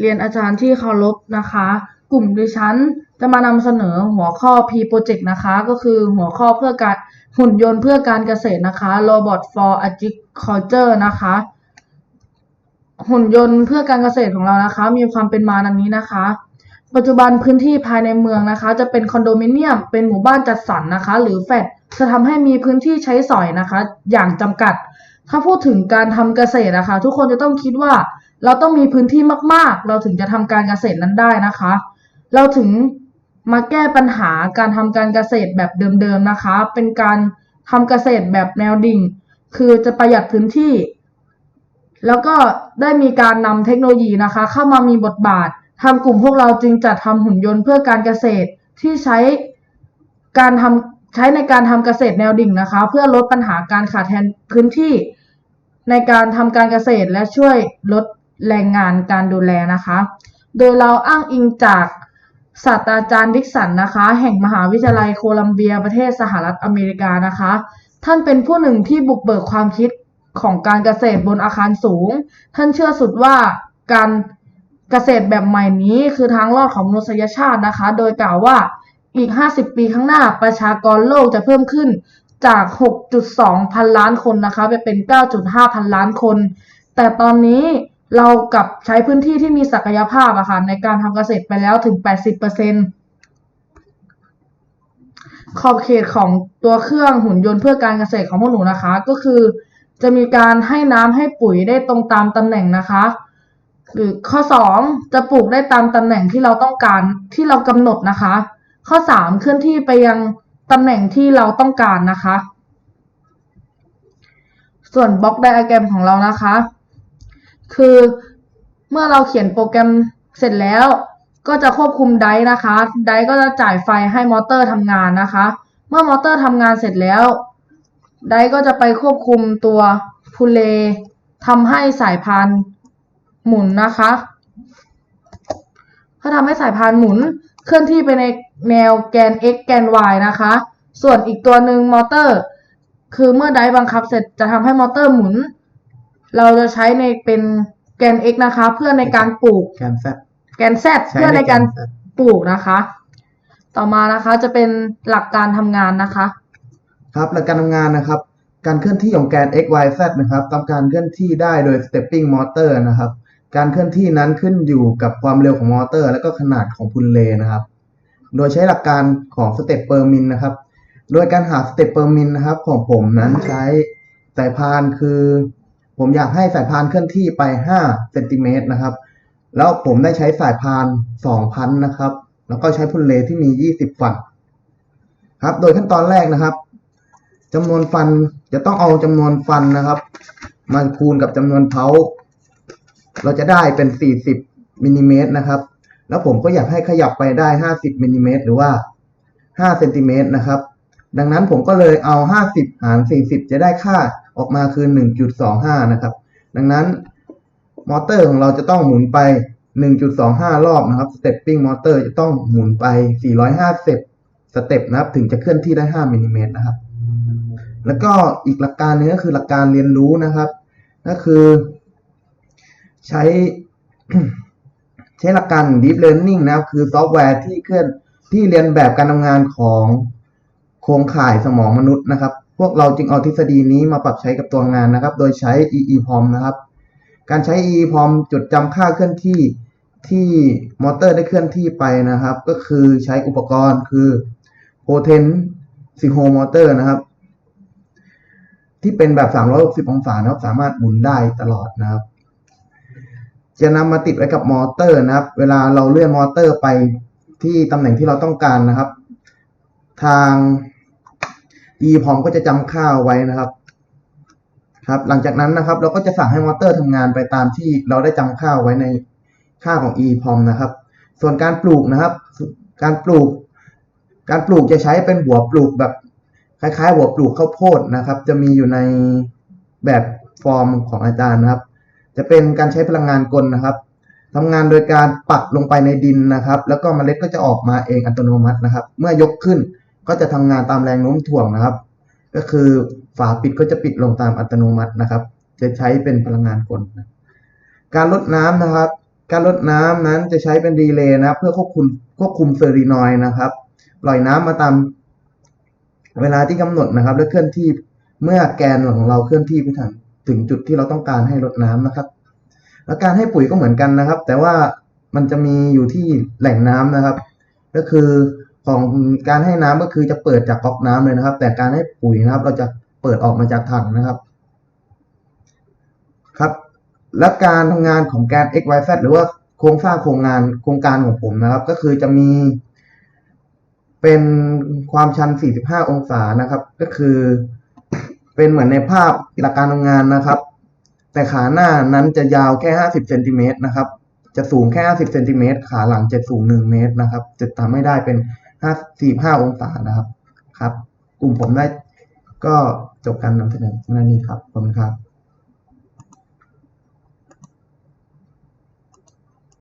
เรียนอาจารย์ที่เคารพนะคะ กลุ่มดิฉันจะมานำเสนอหัวข้อ P Project นะคะ ก็คือหัวข้อเพื่อการหุ่นยนต์เพื่อการเกษตรนะคะ Robot for Agriculture นะคะ หุ่นยนต์เพื่อการเกษตรของเรานะคะ มีความเป็นมาดังนี้นะคะ ปัจจุบันพื้นที่ภายในเมืองนะคะ จะเป็นคอนโดมิเนียม เป็นหมู่บ้านจัดสรรนะคะ หรือแฟลตจะทำให้มีพื้นที่ใช้สอยนะคะ อย่างจำกัด ถ้าพูดถึงการทำเกษตรนะคะ ทุกคนจะต้องคิดว่าเราต้องมีพื้นที่มาก ๆ เราถึงจะทำการเกษตรนั้นได้นะคะ เราถึงมาแก้ปัญหาการทำการเกษตรแบบเดิมๆนะคะ เป็นการทำเกษตรแบบแนวดิ่ง คือจะประหยัดพื้นที่ แล้วก็ได้มีการนำเทคโนโลยีนะคะ เข้ามามีบทบาททากลุ่มพวกเราจึงจัดทำหุ่นยนต์เพื่อการเกษตรที่ใช้การทำใช้ในการทำเกษตรแนวดิ่งนะคะ เพื่อลดปัญหาการขาดแคลนพื้นที่ ในการทำการเกษตรและช่วยลดแรงงานการดูแลนะคะ โดยเราอ้างอิงจากศาสตราจารย์ดิกสันนะคะ แห่งมหาวิทยาลัยโคลัมเบียประเทศสหรัฐอเมริกานะคะ ท่านเป็นผู้หนึ่งที่บุกเบิกความคิดของการเกษตรบนอาคารสูง ท่านเชื่อสุดว่าการเกษตรแบบใหม่นี้คือทางรอดของมนุษยชาตินะคะ โดยกล่าวว่าอีก 50 ปีข้างหน้าประชากรโลกจะเพิ่มขึ้น จาก 6.2 พันล้านคนนะคะไปเป็น 9.5 พันล้านคน แต่ตอนนี้เรากับใช้พื้นที่ที่มีศักยภาพอะค่ะในการทำเกษตรไปแล้วถึง 80%ขอบเขตของตัวเครื่องหุ่นยนต์เพื่อการเกษตรของพวกหนูนะคะ ก็คือจะมีการให้น้ำให้ปุ๋ยได้ตรงตามตำแหน่งนะคะ หรือข้อสองจะปลูกได้ตามตำแหน่งที่เราต้องการที่เรากำหนดนะคะ ข้อสามเคลื่อนที่ไปยัง ตำแหน่งที่เราต้องการนะคะ ส่วนบล็อกไดอะแกรมของเรานะคะ คือเมื่อเราเขียนโปรแกรมเสร็จแล้ว ก็จะควบคุมไดนะคะ ไดก็จะจ่ายไฟให้มอเตอร์ทำงานนะคะ เมื่อมอเตอร์ทำงานเสร็จแล้ว ไดก็จะไปควบคุมตัวพูเลทำให้สายพานหมุนนะคะ ถ้าทำให้สายพานหมุน เคลื่อนที่ไปในแนวแกน x แกน y นะคะ ส่วนอีกตัวหนึ่งมอเตอร์ คือเมื่อไดร์บังคับเสร็จจะทำให้มอเตอร์หมุน เราจะใช้ในเป็นแกน x นะคะ เพื่อในการปลูกแกนแซดแกน z เพื่อในการปลูกนะคะ ต่อมานะคะจะเป็นหลักการทำงานนะคะ ครับหลักการทำงานนะครับ การเคลื่อนที่ของแกน x y z นะครับทำการเคลื่อนที่ได้โดย stepping motor นะครับ การเคลื่อนที่นั้นขึ้นอยู่กับความเร็วของมอเตอร์ และก็ขนาดของพุนเลนะครับ โดยใช้หลักการของ step per min นนะครับ โดยการหา step per min นนะครับของผมนั้นใช้สายพานคือ ผมอยากให้สายพานเคลื่อนที่ไป5เซนติเมตรนะครับ แล้วผมได้ใช้สายพาน2,000นะครับ แล้วก็ใช้พุนเลที่มี 20ฝักครับ โดยขั้นตอนแรกนะครับจำนวนฟันจะต้องเอาจำนวนฟันนะครับ มาคูณกับจำนวนเพา เราจะได้เป็น 40มิลลิเมตรนะครับ แล้วผมก็อยากให้ขยับไปได้ 50มิลลิเมตรหรือว่า5เซนติเมตรนะครับ ดังนั้นผมก็เลยเอา 50 หาร 40 จะได้ค่าออกมาคือ 1.25 นะครับ ดังนั้นมอเตอร์ของเราจะต้องหมุนไป 1.25 รอบนะครับ stepping motor จะต้องหมุนไป 450 สเต็ปนะครับ ถึงจะเคลื่อนที่ได้ 5มิลลิเมตรนะครับ แล้วก็อีกหลักการหนึงก็คือหลักการเรียนรู้นะครับ ก็คือ ใช้ใช้หลักการ deep learning นะครับ คือซอฟต์แวร์ที่เคลื่อนที่เรียนแบบการทำงานของโครงข่ายสมองมนุษย์นะครับ พวกเราจึงเอาทฤษฎีนี้มาปรับใช้กับตัวงานนะครับ โดยใช้ EEPROM นะครับ การใช้ EEPROM จดจำค่าเคลื่อนที่ที่มอเตอร์ได้เคลื่อนที่ไปนะครับ ก็คือใช้อุปกรณ์คือ Potent Synchro Motor นะครับ ที่เป็นแบบ 360 องศานะครับ สามารถหมุนได้ตลอดนะครับ จะนำมาติดไว้กับมอเตอร์นะครับ เวลาเราเลื่อนมอเตอร์ไปที่ตำแหน่งที่เราต้องการนะครับ ทาง EEPROM ก็จะจำค่าไว้นะครับครับ หลังจากนั้นนะครับ เราก็จะสั่งให้มอเตอร์ทำงานไปตามที่เราได้จำค่าไว้ในค่าของ EEPROM นะครับ ส่วนการปลูกนะครับ การปลูก การปลูกจะใช้เป็นหัวปลูกแบบคล้ายๆ หัวปลูกข้าวโพดนะครับ จะมีอยู่ในแบบฟอร์มของอาจารย์นะครับ จะเป็นการใช้พลังงานกลนะครับทำงานโดยการปักลงไปในดินนะครับ แล้วก็เมล็ดก็จะออกมาเองอัตโนมัตินะครับ เมื่อยกขึ้นก็จะทำงานตามแรงโน้มถ่วงนะครับ ก็คือฝาปิดก็จะปิดลงตามอัตโนมัตินะครับ จะใช้เป็นพลังงานกลนะการลดน้ำนะครับ การลดน้ำนั้นจะใช้เป็นรีเลย์นะเพื่อควบคุมควบคุมเซอรีนอยนะครับปล่อยน้ำมาตามเวลาที่กำหนดนะครับ และเคลื่อนที่เมื่อแกนของเราเคลื่อนที่ไปถึง ถึงจุดที่เราต้องการให้ลดน้ำนะครับ แล้วการให้ปุ๋ยก็เหมือนกันนะครับ แต่ว่ามันจะมีอยู่ที่แหล่งน้ำนะครับ ก็คือของการให้น้ำก็คือจะเปิดจากก๊อกน้ำเลยนะครับ แต่การให้ปุ๋ยนะครับ เราจะเปิดออกมาจากถังนะครับ ครับ และการทำงานของแกน x y z หรือว่าโครงสร้างโครงงานโครงการของผมนะครับ ก็คือจะมีเป็นความชัน 45 องศานะครับ ก็คือ เป็นเหมือนในภาพหลักการทำงานนะครับ แต่ขาหน้านั้นจะยาวแค่ 50เซนติเมตรนะครับ จะสูงแค่ 50เซนติเมตรขาหลังจะสูง 1 เมตรนะครับ จะทำให้ได้เป็น45องศานะครับครับ กลุ่มผมได้ก็จบการนำเสนอหน้านี้ครับขอบคุณครับ